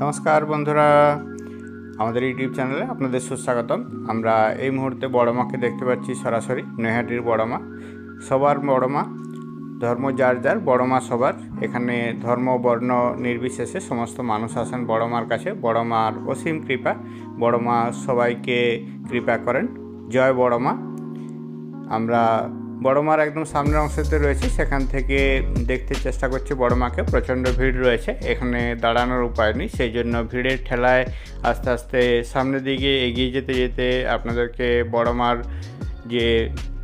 নমস্কার বন্ধুরা। আমাদের ইউটিউব চ্যানেলে আপনাদের সুস্বাগতম। আমরা এই মুহূর্তে বড় মাকে দেখতে পাচ্ছি সরাসরি, নৈহাটির বড় মা। সবার বড় মা, ধর্ম যার যার, বড় মা সবার। এখানে ধর্ম, বর্ণ, নির্বিশেষে সমস্ত মানুষ আসেন বড় মার কাছে। বড় মার অসীম কৃপা, বড় মা সবাইকে কৃপা করেন। জয় বড় মা। আমরা বড় মার একদম সামনের অংশতে রয়েছে, সেখান থেকে দেখতে চেষ্টা করছি বড় মাকে প্রচণ্ড ভিড় রয়েছে, এখানে দাঁড়ানোর উপায় নেই, সেই জন্য ভিড়ের ঠেলায় আস্তে আস্তে সামনের দিকে এগিয়ে যেতে যেতে আপনাদেরকে বড় মার যে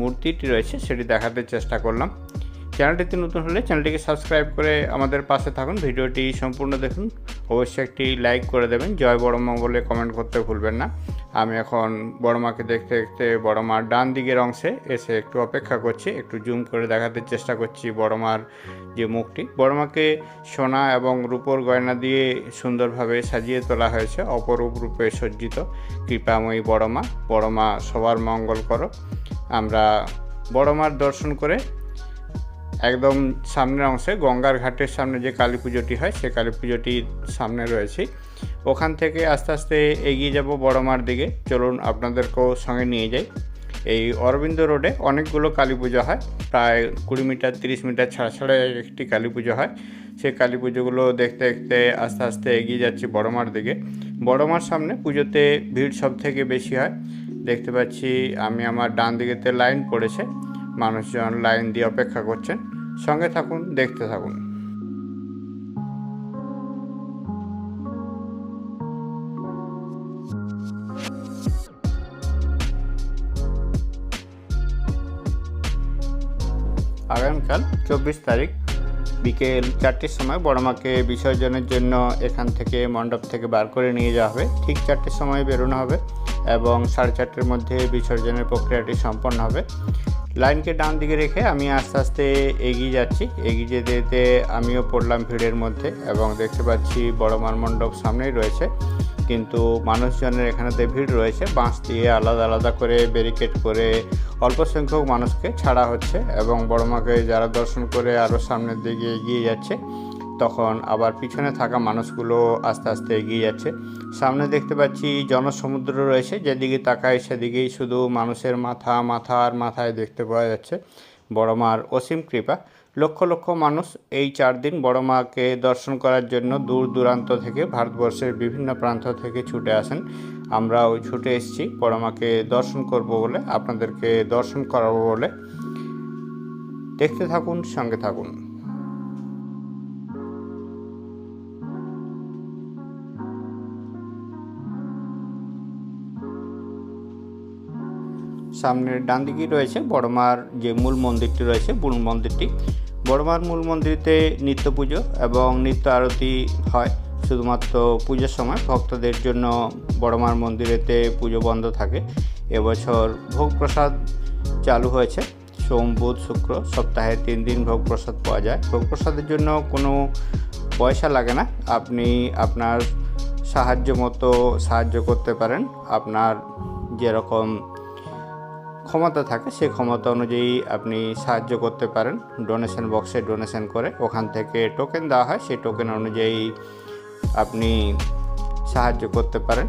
মূর্তিটি রয়েছে, সেটি দেখাতে চেষ্টা করলাম। চ্যানেলটিতে নতুন হলে চ্যানেলটিকে সাবস্ক্রাইব করে আমাদের পাশে থাকুন, ভিডিওটি সম্পূর্ণ দেখুন, অবশ্যই একটি লাইক করে দেবেন, জয় বড় মা বলে কমেন্ট করতে ভুলবেন না। আমি এখন বড় মাকে দেখতে দেখতে বড় মার ডান দিকের অংশে এসে একটু অপেক্ষা করছি, একটু জুম করে দেখাতে চেষ্টা করছি বড় মার যে মুখটি। বড় মাকে সোনা এবং রূপোর গয়না দিয়ে সুন্দরভাবে সাজিয়ে তোলা হয়েছে, অপরূপ রূপে সজ্জিত। কৃপাময়ী বড় মা বড় মা সবার মঙ্গল করো। আমরা বড় মার দর্শন করে একদম সামনের অংশে গঙ্গার ঘাটের সামনে যে কালী পুজোটি হয়, সে কালী পুজোটির সামনে রয়েছে। ওখান থেকে আস্তে আস্তে এগিয়ে যাব বড়মার দিকে। চলুন আপনাদেরকেও সঙ্গে নিয়ে যাই। এই অরবিন্দ রোডে অনেকগুলো কালী পুজো হয়। প্রায় কুড়ি মিটার, তিরিশ মিটার ছাড়া ছাড়া একটি কালী পুজো হয়। সেই কালী পুজোগুলো দেখতে দেখতে আস্তে আস্তে এগিয়ে যাচ্ছি বড়মার দিকে। বড়মার সামনে পুজোতে ভিড় সব থেকে বেশি হয়। দেখতে পাচ্ছি আমি আমার ডান দিকেতে লাইন পড়েছে। মানুষজন লাইন দিয়ে অপেক্ষা করছেন। সঙ্গে থাকুন, দেখতে থাকুন। আগামীকাল চব্বিশ তারিখ বিকেল চারটের সময় বড়মাকে বিসর্জনের জন্য এখান থেকে মণ্ডপ থেকে বার করে নিয়ে যাওয়া হবে। ঠিক চারটের সময় বেরোনো হবে এবং সাড়ে চারটের মধ্যে বিসর্জনের প্রক্রিয়াটি সম্পন্ন হবে। লাইনকে ডান দিকে রেখে আমি আস্তে আস্তে এগিয়ে যাচ্ছি। এগিয়ে যেতে যেতে আমিও পড়লাম ভিড়ের মধ্যে এবং দেখতে পাচ্ছি বড় মার মণ্ডপ সামনেই রয়েছে। কিন্তু মানুষজনের এখানেতে ভিড় রয়েছে। বাঁশ দিয়ে আলাদা আলাদা করে ব্যারিকেড করে অল্প সংখ্যক মানুষকে ছাড়া হচ্ছে এবং বড় মাকে যারা দর্শন করে আরও সামনের দিকে এগিয়ে যাচ্ছে। তখন আবার পিছনে থাকা মানুষগুলো আস্তে আস্তে এগিয়ে যাচ্ছে। সামনে দেখতে পাচ্ছি জনসমুদ্র রয়েছে, যেদিকে তাকায় সেদিকেই শুধু মানুষের মাথা মাথা আর মাথায় দেখতে পাওয়া যাচ্ছে। বড় মার অসীম কৃপা। লক্ষ লক্ষ মানুষ এই চার দিন বড় মাকে দর্শন করার জন্য দূর দূরান্ত থেকে ভারতবর্ষের বিভিন্ন প্রান্ত থেকে ছুটে আসেন। আমরাও ছুটে এসেছি, বড় মাকে দর্শন করব বলে, আপনাদেরকে দর্শন করাবো বলে। দেখতে থাকুন, সঙ্গে থাকুন। সামনের ডান দিকেই রয়েছে বড়মার যে মূল মন্দিরটি রয়েছে, মূল মন্দিরটি। বড়মার মূল মন্দিরতে নিত্য পুজো এবং নিত্য আরতি হয় শুধুমাত্র পুজোর সময়। ভক্তদের জন্য বড়মার মন্দিরেতে পুজো বন্ধ থাকে। এবছর ভোগ প্রসাদ চালু হয়েছে। সোম, বুধ, শুক্র সপ্তাহে তিন দিন ভোগ প্রসাদ পাওয়া যায়। ভোগ প্রসাদের জন্য কোনো পয়সা লাগে না। আপনি আপনার সাহায্য মতো সাহায্য করতে পারেন। আপনার যেরকম ক্ষমতা থাকে, সেই ক্ষমতা অনুযায়ী আপনি সাহায্য করতে পারেন। ডোনেশন বক্সে ডোনেশন করে ওখান থেকে টোকেন দেওয়া হয়, সেই টোকেন অনুযায়ী আপনি সাহায্য করতে পারেন।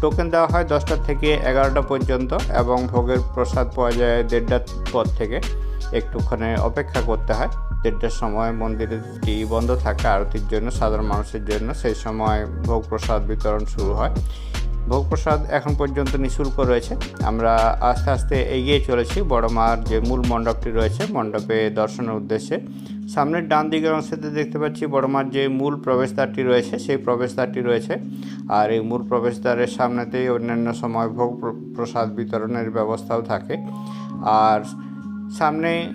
টোকেন দেওয়া হয় দশটা থেকে এগারোটা পর্যন্ত এবং ভোগের প্রসাদ পাওয়া যায় দেড়টার পর থেকে একটুখানি অপেক্ষা করতে হয়। দেড়টার সময় মন্দিরটি বন্ধ থাকে, আরতির জন্য, সাধারণ মানুষের জন্য। সেই সময় ভোগ প্রসাদ বিতরণ শুরু হয়। ভোগ প্রসাদ এখন পর্যন্ত নিঃশুল্ক রয়েছে। আমরা আস্তে আস্তে এগিয়ে চলেছি। বড় মার যে মূল মণ্ডপটি রয়েছে, মণ্ডপে দর্শনের উদ্দেশ্যে। সামনের ডান দিকের অংশতে দেখতে পাচ্ছি বড় মার যে মূল প্রবেশদ্বারটি রয়েছে, সেই প্রবেশদ্বারটি রয়েছে। আর এই মূল প্রবেশদ্বারের সামনেতেই অন্যান্য সময় ভোগ প্র- প্রসাদ বিতরণের ব্যবস্থাও থাকে। আর সামনে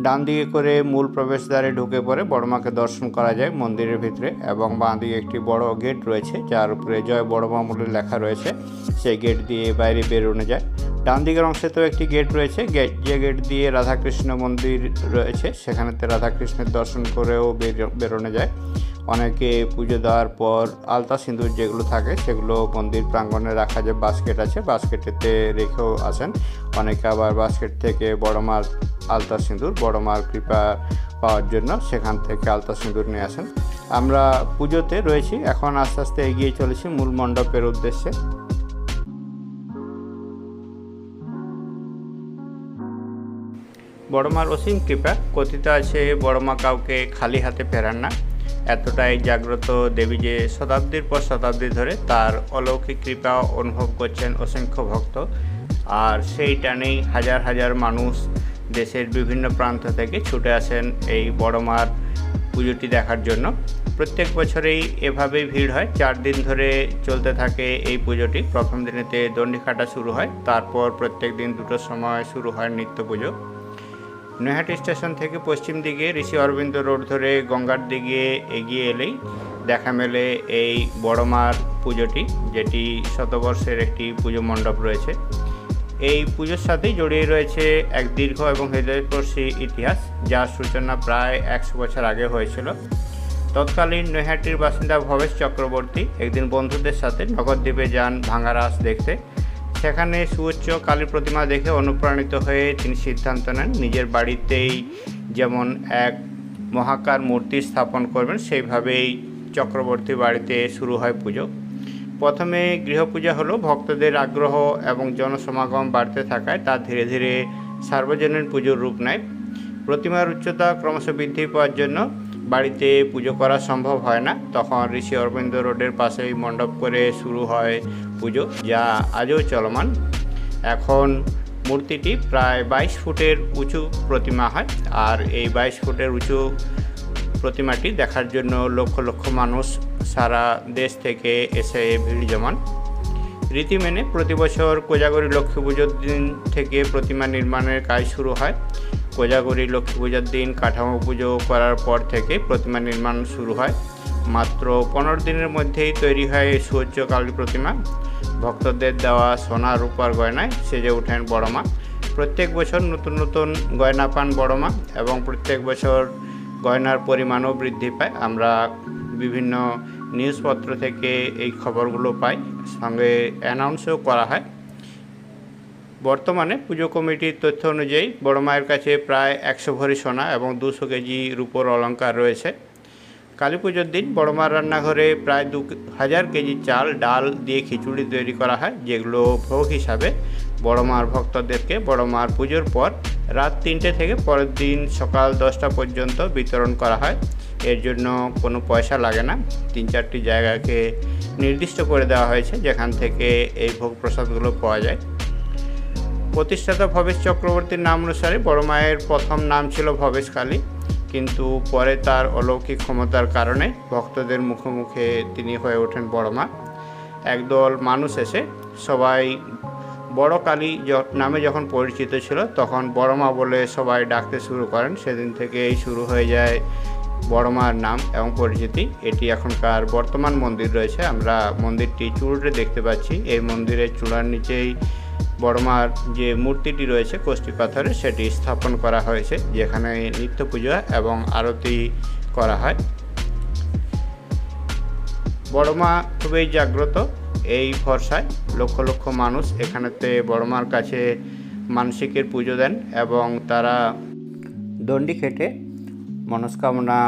ডান দিকে করে মূল প্রবেশদ্বারে ঢুকে পড়ে বড়মাকে দর্শন করা যায় মন্দিরের ভিতরে এবং বাঁ দিকে একটি বড় গেট রয়েছে, যার উপরে জয় বড়মা বলে লেখা রয়েছে। সেই গেট দিয়ে বাইরে বেরোনো যায়। ডান দিকের অংশে তো একটি গেট রয়েছে। গেট যে গেট দিয়ে রাধাকৃষ্ণ মন্দির রয়েছে, সেখানেতে রাধাকৃষ্ণের দর্শন করেও বেরো- বেরোনো যায়। অনেকে পুজো দেওয়ার পর আলতা সিঁদুর যেগুলো থাকে, সেগুলো মন্দির প্রাঙ্গণে রাখা যে বাস্কেট আছে, বাস্কেটেতে রেখেও আসেন। অনেকে আবার বাস্কেট থেকে বড় মার আলতা সিঁদুর, বড় মার কৃপা পাওয়ার জন্য সেখান থেকে আলতা সিঁদুর নিয়ে আসেন। আমরা পুজোতে রয়েছি, এখন আস্তে আস্তে এগিয়ে চলেছি মূল মণ্ডপের উদ্দেশ্যে। বড়মার অসীম কৃপা, কথিত আছে বড়মা কাউকে খালি হাতে ফেরান না। এতটাই জাগ্রত দেবী যে শতাব্দীর পর শতাব্দী ধরে তার অলৌকিক কৃপা অনুভব করছেন অসংখ্য ভক্ত। আর সেই টানেই হাজার হাজার মানুষ দেশের বিভিন্ন প্রান্ত থেকে ছুটে আসেন এই বড়মার পুজোটি দেখার জন্য। প্রত্যেক বছরেই এভাবেই ভিড় হয়। চার দিন ধরে চলতে থাকে এই পুজোটি। প্রথম দিনেতে দণ্ডিকাটা শুরু হয়। তারপর প্রত্যেক দিন দুটোর সময় শুরু হয় নিত্য পুজো। নৈহাটি স্টেশন থেকে পশ্চিম দিকে ঋষি অরবিন্দ রোড ধরে গঙ্গার দিকে এগিয়ে এলেই দেখা মেলে এই বড়মার পুজোটি, যেটি শতবর্ষের একটি পুজো মণ্ডপ রয়েছে। এই পুজোর সাথেই জড়িয়ে রয়েছে এক দীর্ঘ এবং হৃদয়স্পর্শী ইতিহাস, যার সূচনা প্রায় একশো বছর আগে হয়েছিল। তৎকালীন নৈহাটির বাসিন্দা ভবেশ চক্রবর্তী একদিন বন্ধুদের সাথে নগরদ্বীপে যান ভাঙারাস দেখতে। সেখানে সুউচ্চ কালী প্রতিমা দেখে অনুপ্রাণিত হয়ে তিনি সিদ্ধান্ত নেন, নিজের বাড়িতেই যেমন এক মহাকার মূর্তি স্থাপন করবেন, সেইভাবেই চক্রবর্তী বাড়িতে শুরু হয় পুজো। প্রথমে গৃহপূজা হলো ভক্তদের আগ্রহ এবং জনসমাগম বাড়তে থাকায় তা ধীরে ধীরে সার্বজনীন পুজোর রূপ নেয়। প্রতিমার উচ্চতা ক্রমশ বৃদ্ধি পাওয়ার জন্য বাড়িতে পুজো করা সম্ভব হয় না। তখন ঋষি অরবিন্দ রোডের পাশেই মণ্ডপ করে শুরু হয় পুজো, যা আজও চলমান। এখন মূর্তিটি প্রায় বাইশ ফুটের উঁচু প্রতিমা হয় আর এই বাইশ ফুটের উঁচু প্রতিমাটি দেখার জন্য লক্ষ লক্ষ মানুষ সারা দেশ থেকে এসে ভিড় জমান। রীতি মেনে প্রতি বছর কোজাগরী লক্ষ্মী পুজোর দিন থেকে প্রতিমা নির্মাণের কাজ শুরু হয়। কোজাগরী লক্ষ্মী পূজার দিন কাঠামো পুজো করার পর থেকে প্রতিমা নির্মাণ শুরু হয়। মাত্র পনেরো দিনের মধ্যেই তৈরি হয় সুউচ্চ কালী প্রতিমা। ভক্তদের দেওয়া সোনা রূপার গয়নায় সেজে ওঠেন বড় মা। প্রত্যেক বছর নতুন নতুন গয়না পান বড় মা এবং প্রত্যেক বছর গয়নার পরিমাণও বৃদ্ধি পায়। আমরা বিভিন্ন নিউজপত্র থেকে এই খবরগুলো পাই, সঙ্গে অ্যানাউন্সও করা হয়। বর্তমানে পুজো কমিটির তথ্য অনুযায়ী বড় মায়ের কাছে প্রায় একশো ভরি সোনা এবং দুশো কেজি রূপোর অলঙ্কার রয়েছে। কালী পুজোর দিন বড়মার রান্নাঘরে প্রায় দু হাজার কেজি চাল, ডাল দিয়ে খিচুড়ি তৈরি করা হয়, যেগুলো ভোগ হিসাবে বড়মার ভক্তদেরকে বড় মার পুজোর পর রাত তিনটে থেকে পরের দিন সকাল দশটা পর্যন্ত বিতরণ করা হয়। এর জন্য কোনো পয়সা লাগে না। তিন চারটি জায়গাকে নির্দিষ্ট করে দেওয়া হয়েছে যেখান থেকে এই ভোগ প্রসাদগুলো পাওয়া যায়। প্রতিষ্ঠাতা ভবেশ চক্রবর্তীর নাম অনুসারে বড় মায়ের প্রথম নাম ছিল ভবেশ কালী। কিন্তু পরে তার অলৌকিক ক্ষমতার কারণে ভক্তদের মুখে মুখে তিনি হয়ে ওঠেন বড় মা। একদল মানুষ এসে সবাই বড় কালী নামে যখন পরিচিত ছিল, তখন বড় মা বলে সবাই ডাকতে শুরু করেন। সেদিন থেকেই শুরু হয়ে যায় বড় মার নাম এবং পরিচিতি। এটি এখনকার বর্তমান মন্দির রয়েছে। আমরা মন্দিরটি চূড়ে দেখতে পাচ্ছি। এই মন্দিরের চূড়ার নিচেই বড়মার যে মূর্তিটি রয়েছে, কোষ্ঠী পাথরের, সেটি স্থাপন করা হয়েছে, যেখানে নিত্য পুজো এবং আরতি করা হয়। বড়মা খুবই জাগ্রত। এই ভরসায় লক্ষ লক্ষ মানুষ এখানেতে বড়মার কাছে মানসিকের পুজো দেন এবং তারা দণ্ডি খেটে মনস্কামনা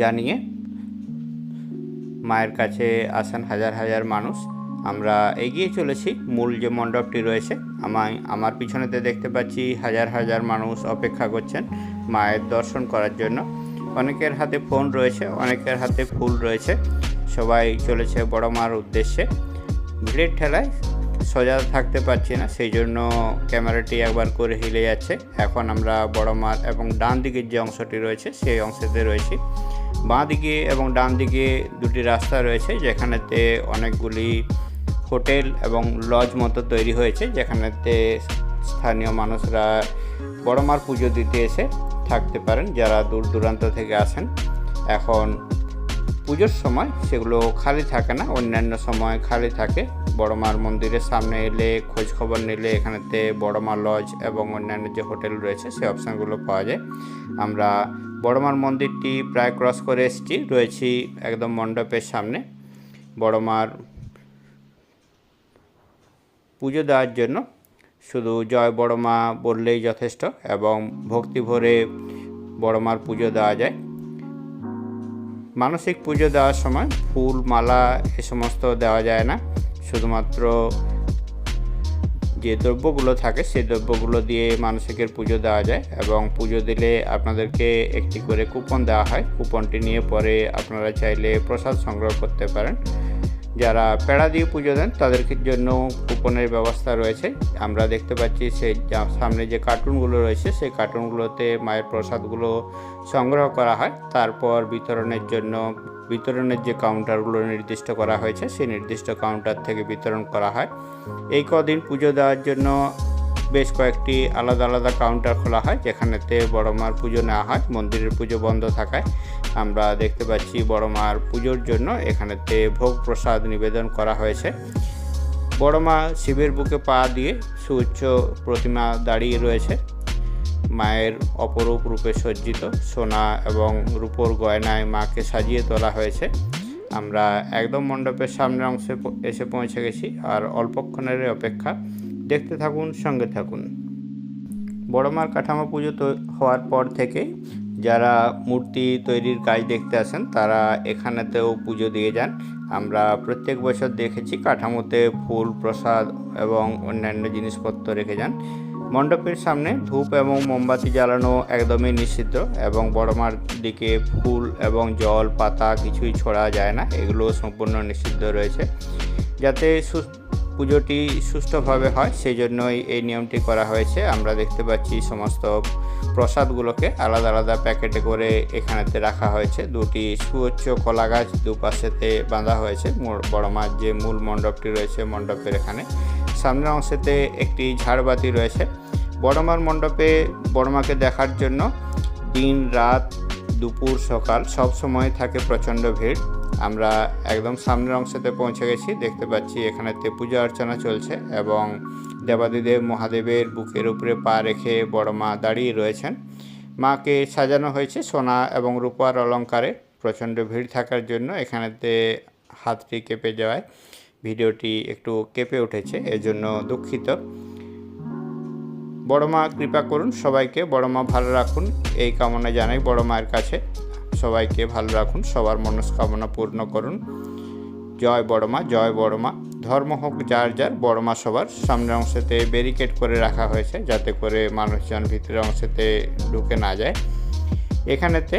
জানিয়ে মায়ের কাছে আসেন হাজার হাজার মানুষ। আমরা এগিয়ে চলেছি, মূল যে মণ্ডপটি রয়েছে, আমায়, আমার পিছনেতে দেখতে পাচ্ছি হাজার হাজার মানুষ অপেক্ষা করছেন মায়ের দর্শন করার জন্য। অনেকের হাতে ফোন রয়েছে, অনেকের হাতে ফুল রয়েছে। সবাই চলেছে বড় মার উদ্দেশ্যে। ভিড়ের ঠেলায় সোজা থাকতে পারছি না, সেই জন্য ক্যামেরাটি একবার করে হিলে যাচ্ছে। এখন আমরা বড় মার এবং ডান দিকের যে অংশটি রয়েছে, সেই অংশতে রয়েছি। বাঁ দিকে এবং ডান দিকে দুটি রাস্তা রয়েছে, যেখানেতে অনেকগুলি হোটেল এবং লজ মতো তৈরি হয়েছে, যেখানেতে স্থানীয় মানুষরা বড় মার পুজো দিতে এসে থাকতে পারেন, যারা দূর দূরান্ত থেকে আসেন এখন পুজোর সময় সেগুলো খালি থাকে না, অন্যান্য সময় খালি থাকে। বড় মার মন্দিরের সামনে এলে খোঁজ খবর নিলে এখানেতে বড় মা লজ এবং অন্যান্য যে হোটেল রয়েছে সেই অপশানগুলো পাওয়া যায়। আমরা বড় মার মন্দিরটি প্রায় ক্রস করে এসেছি, রয়েছি একদম মণ্ডপের সামনে। বড় মার পুজো দেওয়ার জন্য শুধু জয় বড় মা বললেই যথেষ্ট এবং ভক্তি ভরে বড়মার পুজো দেওয়া যায়। মানসিক পুজো দেওয়ার সময় ফুল, মালা এ সমস্ত দেওয়া যায় না। শুধুমাত্র যে দ্রব্যগুলো থাকে সেই দ্রব্যগুলো দিয়ে মানসিকের পুজো দেওয়া যায় এবং পুজো দিলে আপনাদেরকে একটি করে কুপন দেওয়া হয়। কুপনটি নিয়ে পরে আপনারা চাইলে প্রসাদ সংগ্রহ করতে পারেন। যারা পেড়া দিয়ে পুজো দেন, তাদের জন্য কুপনের ব্যবস্থা রয়েছে। আমরা দেখতে পাচ্ছি সেই সামনে যে কার্টুনগুলো রয়েছে, সেই কার্টুনগুলোতে মায়ের প্রসাদগুলো সংগ্রহ করা হয়। তারপর বিতরণের জন্য, বিতরণের যে কাউন্টারগুলো নির্দিষ্ট করা হয়েছে, সেই নির্দিষ্ট কাউন্টার থেকে বিতরণ করা হয়। এই কদিন পুজো দেওয়ার জন্য বেশ কয়েকটি আলাদা আলাদা কাউন্টার খোলা হয়, যেখানেতে বড় মার পুজো নেওয়া হয়, মন্দিরের পুজো বন্ধ থাকায়। আমরা দেখতে পাচ্ছি বড় মার পুজোর জন্য এখানেতে ভোগ প্রসাদ নিবেদন করা হয়েছে। বড় মা শিবের বুকে পা দিয়ে সুউচ্চ প্রতিমা দাঁড়িয়ে রয়েছে। মায়ের অপরূপ রূপে সজ্জিত সোনা এবং রূপোর গয়নায় মাকে সাজিয়ে তোলা হয়েছে। আমরা একদম মণ্ডপের সামনের অংশে এসে পৌঁছে গেছি আর অল্পক্ষণের অপেক্ষা। দেখতে থাকুন, সঙ্গে থাকুন। বড়মার কাঠামো পুজো তো হওয়ার পর থেকে যারা মূর্তি তৈরির কাজ দেখতে আসেন, তারা এখানেতেও পুজো দিয়ে যান। আমরা প্রত্যেক বছর দেখেছি কাঠামোতে ফুল, প্রসাদ এবং অন্যান্য জিনিসপত্র রেখে যান। মণ্ডপের সামনে ধূপ এবং মোমবাতি জ্বালানো একদমই নিষিদ্ধ এবং বড়মার দিকে ফুল এবং জল, পাতা কিছুই ছড়া যায় না, এগুলো সম্পূর্ণ নিষিদ্ধ রয়েছে। যাতে পুজোটি সুষ্ঠুভাবে হয় সেই জন্যই এই নিয়মটি করা হয়েছে। আমরা দেখতে পাচ্ছি সমস্ত প্রসাদগুলোকে আলাদা আলাদা প্যাকেটে করে এখানেতে রাখা হয়েছে। দুটি সুউচ্চ কলা গাছ দুপাশেতে বাঁধা হয়েছে। বড় মার যে মূল মণ্ডপটি রয়েছে মণ্ডপের এখানে। সামনের অংশেতে একটি ঝাড়বাতি রয়েছে। বড়মার মণ্ডপে বড়মাকে দেখার জন্য দিন, রাত, দুপুর, সকাল সব সময় থাকে প্রচণ্ড ভিড়। আমরা একদম সামনের অংশতে পৌঁছে গেছি। দেখতে পাচ্ছি এখানেতে পূজা অর্চনা চলছে এবং দেবাদিদেব মহাদেবের বুকের উপরে পা রেখে বড় মা দাঁড়িয়ে রয়েছেন। মাকে সাজানো হয়েছে সোনা এবং রূপার অলঙ্কারে। প্রচণ্ড ভিড় থাকার জন্য এখানেতে হাতটি কেঁপে যাওয়ায় ভিডিওটি একটু কেঁপে উঠেছে, এজন্য দুঃখিত। বড় মা, কৃপা করুন সবাইকে। বড় মা, ভালো রাখুন। এই কামনা জানাই বড় মায়ের কাছে। সবাইকে ভালো রাখুন। সবার মনস্কামনা পূর্ণ করুন। জয় বড়মা জয় বড়মা ধর্ম হোক যার যার, বড় মা সবার সামনের অংশেতে ব্যারিকেড করে রাখা হয়েছে যাতে করে মানুষজন ভিতরের অংশেতে ঢুকে না যায়। এখানেতে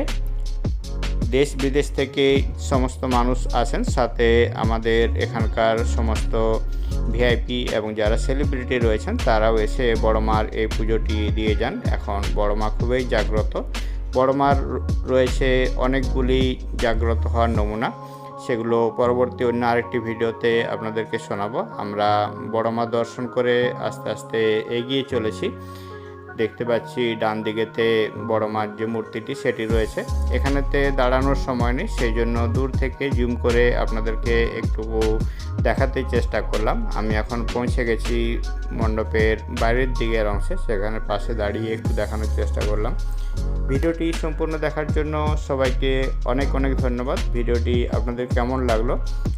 দেশ বিদেশ থেকে সমস্ত মানুষ আসেন, সাথে আমাদের এখানকার সমস্ত ভিআইপি এবং যারা সেলিব্রিটি রয়েছেন, তারাও এসে বড়মার এই পুজোটি দিয়ে যান। এখন বড় মা খুবই জাগ্রত। বড়মার রয়েছে অনেকগুলি জাগ্রত হওয়ার নমুনা। সেগুলো পরবর্তী অন্য আরেকটি ভিডিওতে আপনাদেরকে শোনাবো। আমরা বড় মা দর্শন করে আস্তে আস্তে এগিয়ে চলেছি। দেখতে পাচ্ছি ডান দিকেতে বড় মার যে মূর্তিটি, সেটি রয়েছে। এখানেতে দাঁড়ানোর সময় নেই সেই জন্য দূর থেকে জুম করে আপনাদেরকে একটু দেখাতে চেষ্টা করলাম। আমি এখন পৌঁছে গেছি মণ্ডপের বাইরের দিকের অংশে, সেখানে পাশে দাঁড়িয়ে একটু দেখানোর চেষ্টা করলাম। ভিডিওটি সম্পূর্ণ দেখার জন্য সবাইকে অনেক অনেক ধন্যবাদ। ভিডিওটি আপনাদের কেমন লাগল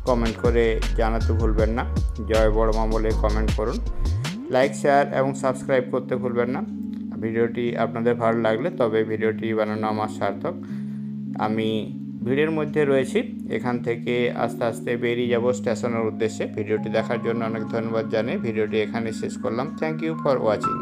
কমেন্ট করে জানাতে ভুলবেন না। জয় বড় মা বলে কমেন্ট করুন। লাইক, শেয়ার এবং সাবস্ক্রাইব করতে ভুলবেন না। ভিডিওটি আপনাদের ভালো লাগলে তবে ভিডিওটি বানানো আমার সার্থক। আমি ভিড়ের মধ্যে রয়েছি, এখান থেকে আস্তে আস্তে বেরিয়ে যাব স্টেশনের উদ্দেশ্যে। ভিডিওটি দেখার জন্য অনেক ধন্যবাদ জানাই ভিডিওটি এখানে শেষ করলাম। Thank you for watching